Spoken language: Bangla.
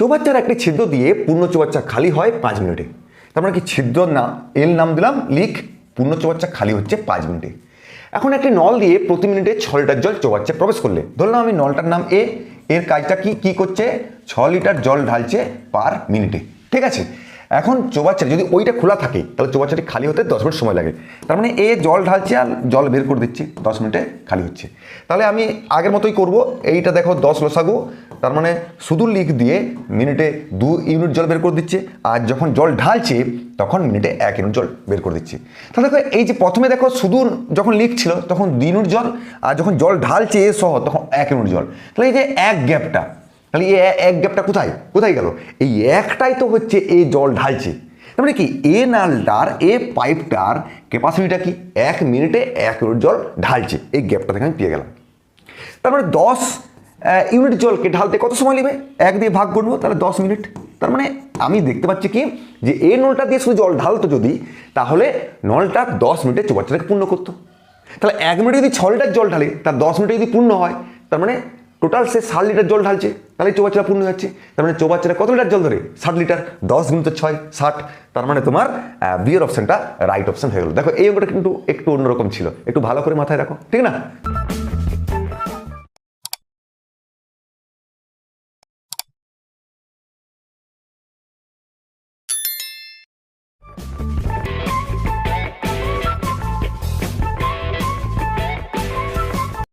চৌবাচ্চার একটি ছিদ্র দিয়ে পূর্ণ চৌবাচ্চা খালি হয় পাঁচ মিনিটে। তার মানে কি ছিদ্র না, এল নাম দিলাম লিক পূর্ণ চৌবাচ্চা খালি হচ্ছে পাঁচ মিনিটে। এখন একটি নল দিয়ে প্রতি মিনিটে ছ লিটার জল চৌবাচ্চায় প্রবেশ করলে। ধরলাম আমি নলটার নাম এ, এর কাজটা কি কি করছে? ছ লিটার জল ঢালছে পার মিনিটে। ঠিক আছে? এখন চৌবাচ্চা যদি ওইটা খোলা থাকে, তাহলে চৌবাচ্চাটি খালি হতে দশ মিনিট সময় লাগে। তার মানে এ জল ঢালছে আর জল বের করে দিচ্ছি, দশ মিনিটে খালি হচ্ছে। তাহলে আমি আগের মতোই করব। এইটা দেখো দশ লসাগু তার মানে শুধু লিক দিয়ে মিনিটে দু ইউনিট জল বের করে দিচ্ছে, আর যখন জল ঢালছে, তখন মিনিটে এক ইউনিট জল বের করে দিচ্ছে। তাহলে দেখো, এই যে প্রথমে দেখো শুধু যখন লিক ছিল, তখন দুই ইউনিট জল, আর যখন জল ঢালছে এ সহ, তখন এক ইউনিট জল। তাহলে এই যে এক গ্যাপটা তাহলে এই এক গ্যাপটা কোথায়? কোথায় গেল? এই একটাই তো হচ্ছে এ জল ঢালছে। তার মানে কি? এ নালটার, এ পাইপটার ক্যাপাসিটিটা কি? এক মিনিটে এক ইউনিট জল ঢালছে। এই গ্যাপটা থেকে আমি পেয়ে গেলাম। তার মানে দশ ইউনিট জলকে ঢালতে কত সময় নেবে? এক দিয়ে ভাগ করব, তাহলে দশ মিনিট। তার মানে আমি দেখতে পাচ্ছি কি, যে এই নলটা দিয়ে শুধু জল ঢালতো যদি, তাহলে নলটা দশ মিনিটে চৌবাচ্চাটাকে পূর্ণ করতো। তাহলে এক মিনিটে যদি ছ লিটার জল ঢালে, তার দশ মিনিটে যদি পূর্ণ হয়, তার মানে টোটাল সে ষাট লিটার জল ঢালছে, তাহলে চৌবাচ্চাটা পূর্ণ হচ্ছে তার মানে চৌবাচ্চাটা কত লিটার জল ধরে? ষাট লিটার, দশ গুণিত ছয়, ষাট। তার মানে তোমার বিয়ের অপশানটা রাইট অপশান হয়ে গেল। দেখো, এই অঙ্কটা কিন্তু একটু অন্যরকম ছিল। একটু ভালো করে মাথায় রাখো, ঠিক না?